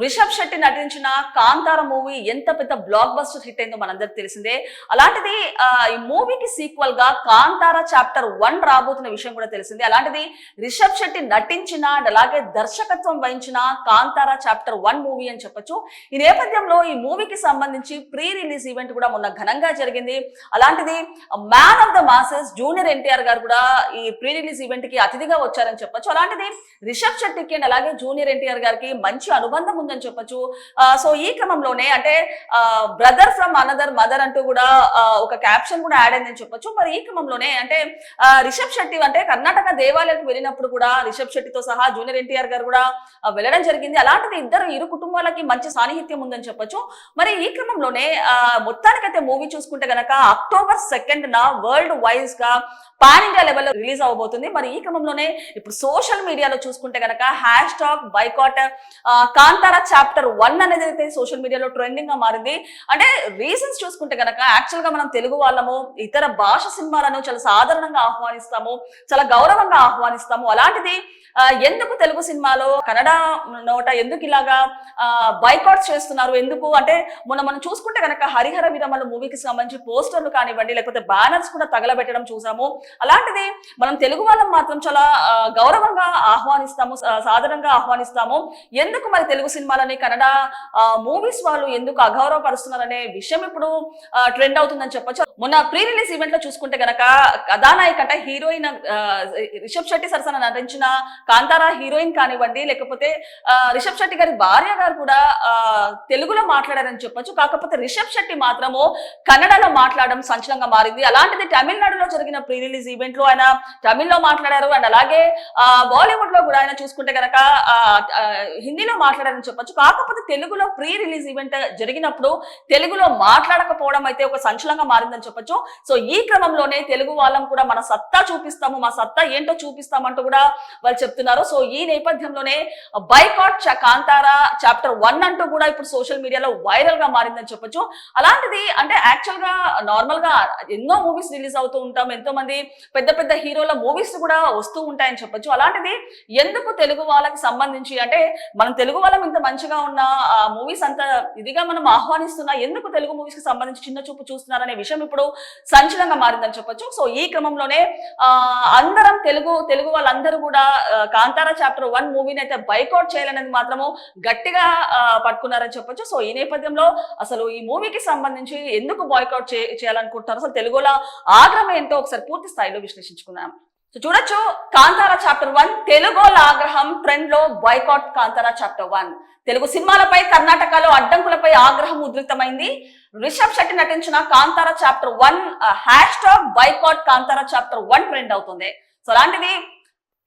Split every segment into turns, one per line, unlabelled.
రిషబ్ శెట్టి నటించిన కాంతార మూవీ ఎంత పెద్ద బ్లాక్ బస్టర్ హిట్ అయిందో మనందరికి తెలిసిందే. అలాంటిది ఈ మూవీకి సీక్వల్గా కాంతార చాప్టర్ వన్ రాబోతున్న విషయం కూడా తెలిసిందే. అలాంటిది రిషబ్ శెట్టి నటించిన అండ్ అలాగే దర్శకత్వం వహించిన కాంతార చాప్టర్ వన్ మూవీ అని చెప్పొచ్చు. ఈ నేపథ్యంలో ఈ మూవీకి సంబంధించి ప్రీ రిలీజ్ ఈవెంట్ కూడా మొన్న ఘనంగా జరిగింది. అలాంటిది man of the masses junior NTR గారు కూడా ఈ ప్రీ రిలీజ్ ఈవెంట్కి అతిథిగా వచ్చారని చెప్పొచ్చు. అలాంటిది రిషబ్ శెట్టికి అండ్ అలాగే జూనియర్ ఎన్టీఆర్ గారికి మంచి అనుబంధం ఉందని చెప్పొచ్చు. సో ఈ క్రమంలోనే అంటే బ్రదర్ ఫ్రమ్ అనదర్ మదర్ అంటూ కూడా ఒక క్యాప్షన్ కూడా యాడ్ అయిందని చెప్పొచ్చు. మరి ఈ క్రమంలోనే అంటే రిషబ్ శెట్టి అంటే కర్ణాటక దేవాలయానికి వెళ్ళినప్పుడు కూడా రిషబ్ శెట్టితో సహా జూనియర్ ఎన్టీఆర్ గారు కూడా వెళ్ళడం జరిగింది. అలాంటిది ఇద్దరు ఇరు కుటుంబాలకి మంచి సాన్నిహిత్యం ఉందని చెప్పొచ్చు. మరి ఈ క్రమంలోనే మొత్తానికైతే మూవీ చూసుకుంటే గనక అక్టోబర్ సెకండ్ న వరల్డ్ వైజ్గా పాన్ ఇండియా లెవెల్లో రిలీజ్ అవబోతుంది. మరి ఈ క్రమంలోనే ఇప్పుడు సోషల్ మీడియాలో చూసుకుంటే గనక hashtag boycott Kantara chapter one అనేది అయితే సోషల్ మీడియాలో ట్రెండింగ్గా మారింది. అంటే రీజన్స్ చూసుకుంటే గనక యాక్చువల్గా మనం తెలుగు వాళ్ళము ఇతర భాష సినిమాలను చాలా సాధారణంగా ఆహ్వానిస్తాము చాలా గౌరవంగా ఆహ్వానిస్తాము. అలాంటిది ఎందుకు తెలుగు సినిమాలో కన్నడ నోట ఎందుకు ఇలాగా బైకాట్స్ చేస్తున్నారు? ఎందుకు? అంటే మొన్న మనం చూసుకుంటే కనుక హరిహర విరమల మూవీకి సంబంధించి పోస్టర్లు కానివ్వండి లేకపోతే బ్యానర్స్ కూడా తగలబెట్టడం చూసాము. అలాంటిది మనం తెలుగు వాళ్ళం మాత్రం చాలా గౌరవంగా ఆహ్వానిస్తాము సాధారణంగా ఆహ్వానిస్తాము. ఎందుకు మరి తెలుగు సినిమాలని కన్నడ మూవీస్ వాళ్ళు ఎందుకు అగౌరవపరుస్తున్నారనే విషయం ఇప్పుడు ట్రెండ్ అవుతుందని చెప్పొచ్చు. మొన్న ప్రీ రిలీజ్ ఈవెంట్లో చూసుకుంటే గనక కథానాయక అంటే హీరోయిన్ రిషబ్ శెట్టి సరసన నటించిన కాంతారా హీరోయిన్ కానివ్వండి లేకపోతే రిషబ్ శెట్టి గారి భార్య గారు కూడా తెలుగులో మాట్లాడారని చెప్పొచ్చు. కాకపోతే రిషబ్ శెట్టి మాత్రము కన్నడలో మాట్లాడడం సంచలనంగా మారింది. అలాంటిది తమిళనాడులో జరిగిన ప్రీ రిలీజ్ ఈవెంట్లో ఆయన తమిళ్ళో మాట్లాడారు. అండ్ అలాగే ఆ, బాలీవుడ్లో కూడా ఆయన చూసుకుంటే గనక హిందీలో మాట్లాడారని చెప్పొచ్చు. కాకపోతే తెలుగులో ప్రీ రిలీజ్ ఈవెంట్ జరిగినప్పుడు తెలుగులో మాట్లాడకపోవడం అయితే ఒక సంచలనంగా మారిందని చెప్పొచ్చు. సో ఈ క్రమంలోనే తెలుగు వాళ్ళం కూడా మన సత్తా చూపిస్తాము మా సత్తా ఏంటో చూపిస్తామంటూ కూడా వాళ్ళు చెప్తున్నారు. సో ఈ నేపథ్యంలోనే బైకాట్ కాంతారా చాప్టర్ వన్ అంటూ కూడా ఇప్పుడు సోషల్ మీడియాలో వైరల్గా మారిందని చెప్పొచ్చు. అలాంటిది అంటే యాక్చువల్గా నార్మల్గా ఎన్నో మూవీస్ రిలీజ్ అవుతూ ఉంటాం. ఎంతో మంది పెద్ద పెద్ద హీరోల మూవీస్ కూడా వస్తూ ఉంటాయని చెప్పొచ్చు. అలాంటిది ఎందుకు తెలుగు వాళ్ళకి సంబంధించి అంటే మనం తెలుగు వాళ్ళం ఇంత మంచిగా ఉన్న మూవీస్ అంత ఇదిగా మనం ఆహ్వానిస్తున్నా ఎందుకు తెలుగు మూవీస్కి సంబంధించి చిన్న చూపు చూస్తున్నారనే విషయం ఇప్పుడు సంచలనంగా మారిందని చెప్పొచ్చు. సో ఈ క్రమంలోనే అందరం తెలుగు తెలుగు వాళ్ళందరూ కూడా కాంతారా చాప్టర్ వన్ మూవీని అయితే బైకౌట్ చేయాలనేది మాత్రము గట్టిగా పట్టుకున్నారని చెప్పొచ్చు. సో ఈ నేపథ్యంలో అసలు ఈ మూవీకి సంబంధించి ఎందుకు బాయ్కౌట్ చేయాలనుకుంటున్నారు? అసలు తెలుగులో ఆగ్రహం ఏంటో ఒకసారి పూర్తి స్థాయిలో విశ్లేషించుకుందాం. సో చూడొచ్చు కాంతారా చాప్టర్ వన్ తెలుగోల ఆగ్రహం ట్రెండ్లో boycott Kantara chapter one Telugu సినిమాలపై కర్ణాటకలో అడ్డంకులపై ఆగ్రహం ఉధృతమైంది. రిషబ్ శెట్టి నటించిన Kantara chapter one hashtag boycott Kantara chapter one trend అవుతుంది. సో అలాంటిది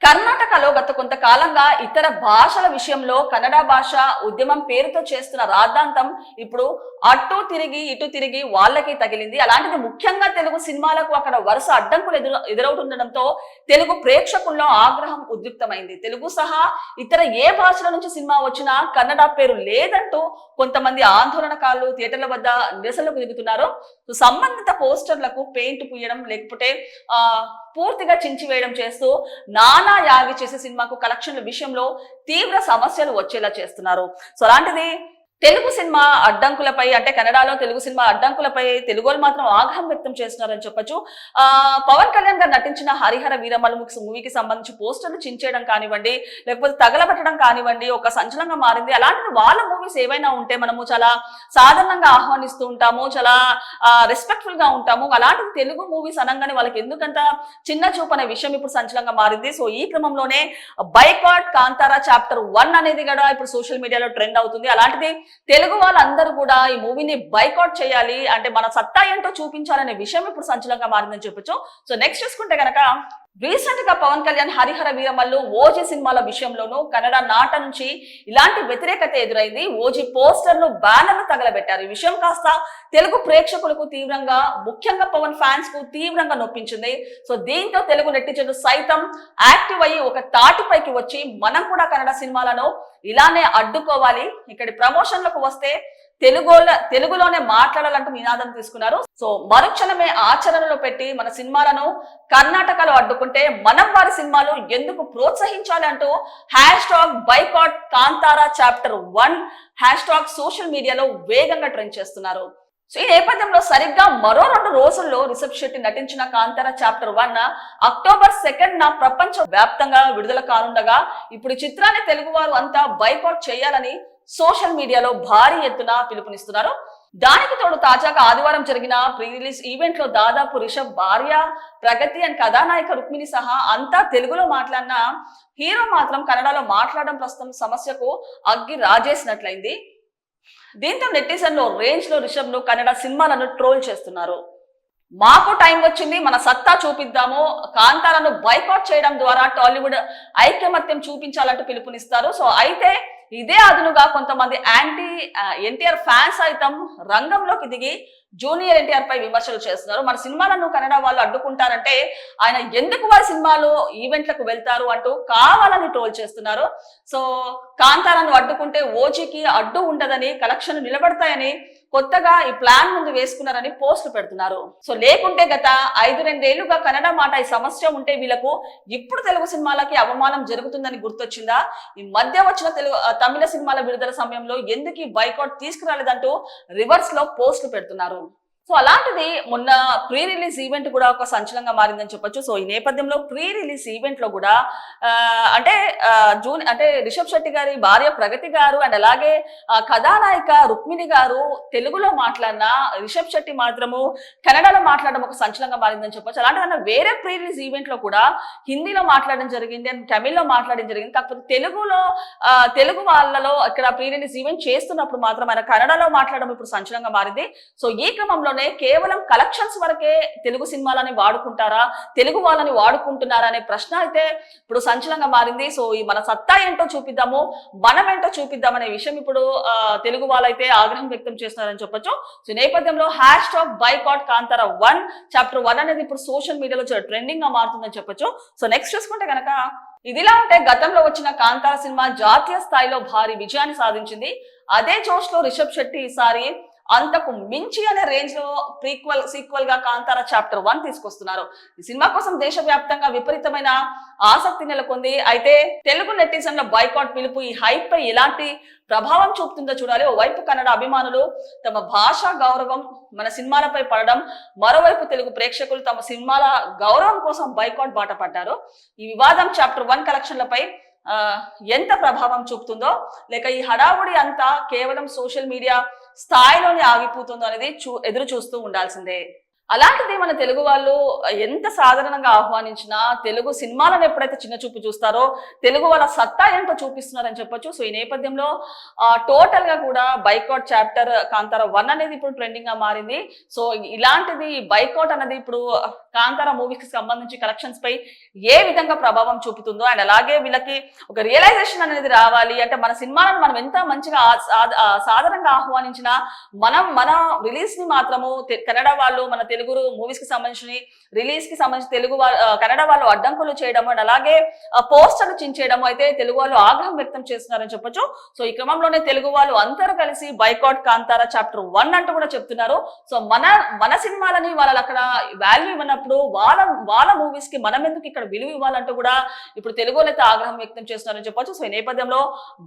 కర్ణాటకలో గత కొంతకాలంగా ఇతర భాషల విషయంలో కన్నడ భాష ఉద్యమం పేరుతో చేస్తున్న రాద్ధాంతం ఇప్పుడు అటు తిరిగి ఇటు తిరిగి వాళ్ళకి తగిలింది. అలాంటిది ముఖ్యంగా తెలుగు సినిమాలకు అక్కడ వరుస అడ్డంకులు ఎదురు ఎదురవుతుండడంతో తెలుగు ప్రేక్షకుల్లో ఆగ్రహం ఉద్రిక్తమైంది. తెలుగు సహా ఇతర ఏ భాషల నుంచి సినిమా వచ్చినా కన్నడ పేరు లేదంటూ కొంతమంది ఆందోళనకారులు థియేటర్ల వద్ద నిరసనలకు దిగుతున్నారు సంబంధిత పోస్టర్లకు పెయింట్ పూయడం లేకపోతే ఆ పూర్తిగా చించివేయడం చేస్తూ నానా యాగి చేసే సినిమాకు కలెక్షన్ల విషయంలో తీవ్ర సమస్యలు వచ్చేలా చేస్తున్నారు. సో అలాంటిది తెలుగు సినిమా అడ్డంకులపై అంటే కన్నడలో తెలుగు సినిమా అడ్డంకులపై తెలుగులు మాత్రం ఆగ్రహం వ్యక్తం చేస్తున్నారని చెప్పొచ్చు. ఆ పవన్ కళ్యాణ్ గారు నటించిన హరిహర వీరమలు మూవీకి సంబంధించి పోస్టర్లు చించేయడం కానివ్వండి లేకపోతే తగలబెట్టడం కానివ్వండి ఒక సంచలనంగా మారింది. అలాంటి వాళ్ళ మూవీస్ ఏవైనా ఉంటే మనము చాలా సాధారణంగా ఆహ్వానిస్తూ ఉంటాము చాలా రెస్పెక్ట్ఫుల్గా ఉంటాము. అలాంటిది తెలుగు మూవీస్ అనగానే వాళ్ళకి ఎందుకంత చిన్న చూపు అనే విషయం ఇప్పుడు సంచలనంగా మారింది. సో ఈ క్రమంలోనే బైకాట్ కాంతారా చాప్టర్ వన్ అనేది కూడా ఇప్పుడు సోషల్ మీడియాలో ట్రెండ్ అవుతుంది. అలాంటిది తెలుగు వాళ్ళందరూ కూడా ఈ మూవీని బైకౌట్ చేయాలి అంటే మన సత్తా ఏంటో చూపించాలనే విషయం ఇప్పుడు సంచలనంగా మారిందని చెప్పొచ్చు. సో నెక్స్ట్ చూసుకుంటే గనక రీసెంట్గా పవన్ కళ్యాణ్ హరిహర వీరమల్లు ఓజీ సినిమాల విషయంలోనూ కన్నడ నాట నుంచి ఇలాంటి వ్యతిరేకత ఎదురైంది. ఓజీ పోస్టర్లు బ్యానర్లు తగలబెట్టారు. ఈ విషయం కాస్త తెలుగు ప్రేక్షకులకు తీవ్రంగా ముఖ్యంగా పవన్ ఫ్యాన్స్కు తీవ్రంగా నొప్పించింది. సో దీంతో తెలుగు నెట్టిజన్లు సైతం యాక్టివ్ అయ్యి ఒక తాటిపైకి వచ్చి మనం కూడా కన్నడ సినిమాలను ఇలానే అడ్డుకోవాలి. ఇక్కడి ప్రమోషన్లకు వస్తే తెలుగు తెలుగులోనే మాట్లాడాలంటూ నినాదం తీసుకున్నారు. సో మరుక్షణమే ఆచరణలో పెట్టి మన సినిమాలను కర్ణాటకలో అడ్డుకుంటే మనం వారి సినిమాలు ఎందుకు ప్రోత్సహించాలి అంటూ hashtag boycott Kantara chapter one hashtag social మీడియాలో వేగంగా ట్రెండ్ చేస్తున్నారు. సో ఈ నేపథ్యంలో సరిగ్గా మరో రెండు రోజుల్లో రిషబ్ శెట్టి నటించిన Kantara chapter one October second న ప్రపంచ వ్యాప్తంగా విడుదల కానుండగా ఇప్పుడు చిత్రాన్ని తెలుగు వారు అంతా బైకాట్ చేయాలని సోషల్ మీడియాలో భారీ ఎత్తున పిలుపునిస్తున్నారు. దానికి తోడు తాజాగా ఆదివారం జరిగిన ప్రీ రిలీజ్ ఈవెంట్లో దాదాపు రిషబ్ భార్య ప్రగతి అండ్ కథానాయక రుక్మిణి సహా అంతా తెలుగులో మాట్లాడిన హీరో మాత్రం కన్నడలో మాట్లాడడం ప్రస్తుతం సమస్యకు అగ్గి రాజేసినట్లయింది. దీంతో నెటిజన్లో రేంజ్లో రిషబ్ను కన్నడ సినిమాలను ట్రోల్ చేస్తున్నారు. మాకు టైం వచ్చింది మన సత్తా చూపిద్దాము కాంతాలను బైకాట్ చేయడం ద్వారా టాలీవుడ్ ఐకమత్యం చూపించాలంటూ పిలుపునిస్తారు. సో అయితే ఇదే అదునుగా కొంతమంది యాంటీ ఎన్టీఆర్ ఫ్యాన్స్ సైతం రంగంలోకి దిగి జూనియర్ ఎన్టీఆర్ పై విమర్శలు చేస్తున్నారు. మన సినిమాలను కన్నడ వాళ్ళు అడ్డుకుంటారంటే ఆయన ఎందుకు వారి సినిమాలు ఈవెంట్లకు వెళ్తారు అంటూ కావాలని ట్రోల్ చేస్తున్నారు. సో కాంతాలను అడ్డుకుంటే ఓజీకి అడ్డు ఉండదని కలెక్షన్ నిలబడతాయని కొత్తగా ఈ ప్లాన్ ముందు వేసుకున్నారని పోస్టులు పెడుతున్నారు. సో లేకుంటే గత ఐదు రెండేళ్ళుగా కన్నడ మాట ఈ సమస్య ఉంటే వీళ్ళకు ఇప్పుడు తెలుగు సినిమాలకి అవమానం జరుగుతుందని గుర్తొచ్చిందా? ఈ మధ్య వచ్చిన తెలుగు తమిళ సినిమాల విడుదల సమయంలో ఎందుకు ఈ బైకౌట్ తీసుకురాలేదంటూ రివర్స్లో పోస్టులు పెడుతున్నారు. సో అలాంటిది మొన్న ప్రీ రిలీజ్ ఈవెంట్ కూడా ఒక సంచలనంగా మారిందని చెప్పొచ్చు. సో ఈ నేపథ్యంలో ప్రీ రిలీజ్ ఈవెంట్లో కూడా అంటే జూన్ అంటే రిషబ్ శెట్టి గారి భార్య ప్రగతి గారు అండ్ అలాగే కథానాయిక రుక్మిణి గారు తెలుగులో మాట్లాడిన రిషబ్ శెట్టి మాత్రము కన్నడలో మాట్లాడడం ఒక సంచలనంగా మారిందని చెప్పొచ్చు. అలాంటి వేరే ప్రీ రిలీజ్ ఈవెంట్లో కూడా హిందీలో మాట్లాడడం జరిగింది అండ్ తమిళ్ళో మాట్లాడడం జరిగింది. కాకపోతే తెలుగులో తెలుగు వాళ్ళలో ఇక్కడ ప్రీ రిలీజ్ ఈవెంట్ చేస్తున్నప్పుడు మాత్రం ఆయన కన్నడలో మాట్లాడడం ఇప్పుడు సంచలనంగా మారింది. సో ఈ క్రమంలో క్రమంలోనే కేవలం కలెక్షన్స్ వరకే తెలుగు సినిమాలని వాడుకుంటారా? తెలుగు వాళ్ళని వాడుకుంటున్నారా అనే ప్రశ్న అయితే ఇప్పుడు సంచలనంగా మారింది. సో ఈ మన సత్తా ఏంటో చూపిద్దాము మనం ఏంటో చూపిద్దాం అనే విషయం ఇప్పుడు తెలుగు వాళ్ళైతే ఆగ్రహం వ్యక్తం చేస్తున్నారని చెప్పొచ్చు. సో నేపథ్యంలో hashtag boycott Kantara one chapter one అనేది ఇప్పుడు సోషల్ మీడియాలో ట్రెండింగ్గా మారుతుందని చెప్పొచ్చు. సో నెక్స్ట్ చూసుకుంటే కనుక ఇదిలా ఉంటే గతంలో వచ్చిన కాంతార సినిమా జాతీయ స్థాయిలో భారీ విజయాన్ని సాధించింది. అదే జోష్లో రిషబ్ శెట్టి ఈసారి అంతకు మించి అనే రేంజ్లో ప్రీక్వల్ సీక్వల్గా కాంతార చాప్టర్ వన్ తీసుకొస్తున్నారు. ఈ సినిమా కోసం దేశవ్యాప్తంగా విపరీతమైన ఆసక్తి నెలకొంది. అయితే తెలుగు నెటిజన్ల బైకాట్ పిలుపు ఈ హైప్ పై ఎలాంటి ప్రభావం చూపుతుందో చూడాలి. ఓవైపు కన్నడ అభిమానులు తమ భాషా గౌరవం మన సినిమాలపై పడడం మరోవైపు తెలుగు ప్రేక్షకులు తమ సినిమాల గౌరవం కోసం బైకాట్ బాట పడ్డారు. ఈ వివాదం చాప్టర్ వన్ కలెక్షన్లపై ఎంత ప్రభావం చూపుతుందో లేక ఈ హడావుడి అంతా కేవలం సోషల్ మీడియా స్థాయిలోనే ఆగిపోతుందో అనేది చూ ఎదురు చూస్తూ ఉండాల్సిందే. అలాంటిది మన తెలుగు వాళ్ళు ఎంత సాధారణంగా ఆహ్వానించినా తెలుగు సినిమాలను ఎప్పుడైతే చిన్న చూపు చూస్తారో తెలుగు వాళ్ళ సత్తా ఏంటో చూపిస్తున్నారని చెప్పొచ్చు. సో ఈ నేపథ్యంలో టోటల్గా కూడా బైకాట్ చాప్టర్ కాంతార వన్ అనేది ఇప్పుడు ట్రెండింగ్గా మారింది. సో ఇలాంటిది బైకాట్ అనేది ఇప్పుడు కాంతార మూవీస్కి సంబంధించి కలెక్షన్స్ పై ఏ విధంగా ప్రభావం చూపుతుందో అండ్ అలాగే వీళ్ళకి ఒక రియలైజేషన్ అనేది రావాలి. అంటే మన సినిమాలను మనం ఎంత మంచిగా సాధారణంగా ఆహ్వానించినా మనం మన రిలీజ్ని మాత్రము కన్నడ వాళ్ళు మన తెలుగు మూవీస్కి సంబంధించి రిలీజ్కి సంబంధించి తెలుగు వాళ్ళు కన్నడ వాళ్ళు అడ్డంకులు చేయడం అండ్ అలాగే పోస్టర్లు చించేయడం అయితే తెలుగు వాళ్ళు ఆగ్రహం వ్యక్తం చేస్తున్నారని చెప్పొచ్చు. సో ఈ క్రమంలోనే తెలుగు వాళ్ళు అందరూ కలిసి బైకాట్ కాంతారా చాప్టర్ వన్ అంటూ కూడా చెప్తున్నారు. సో మన మన సినిమాలని వాళ్ళు అక్కడ వాల్యూ ఇవ్వనప్పుడు వాళ్ళ వాళ్ళ మూవీస్కి మనం ఎందుకు ఇక్కడ విలువ ఇవ్వాలంటూ కూడా ఇప్పుడు తెలుగు వాళ్ళు అయితే ఆగ్రహం వ్యక్తం చేస్తున్నారని చెప్పొచ్చు. సో ఈ నేపథ్యంలో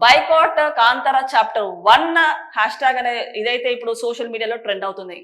boycott Kantara chapter one hashtag అనే ఇదైతే ఇప్పుడు సోషల్ మీడియాలో ట్రెండ్ అవుతుంది.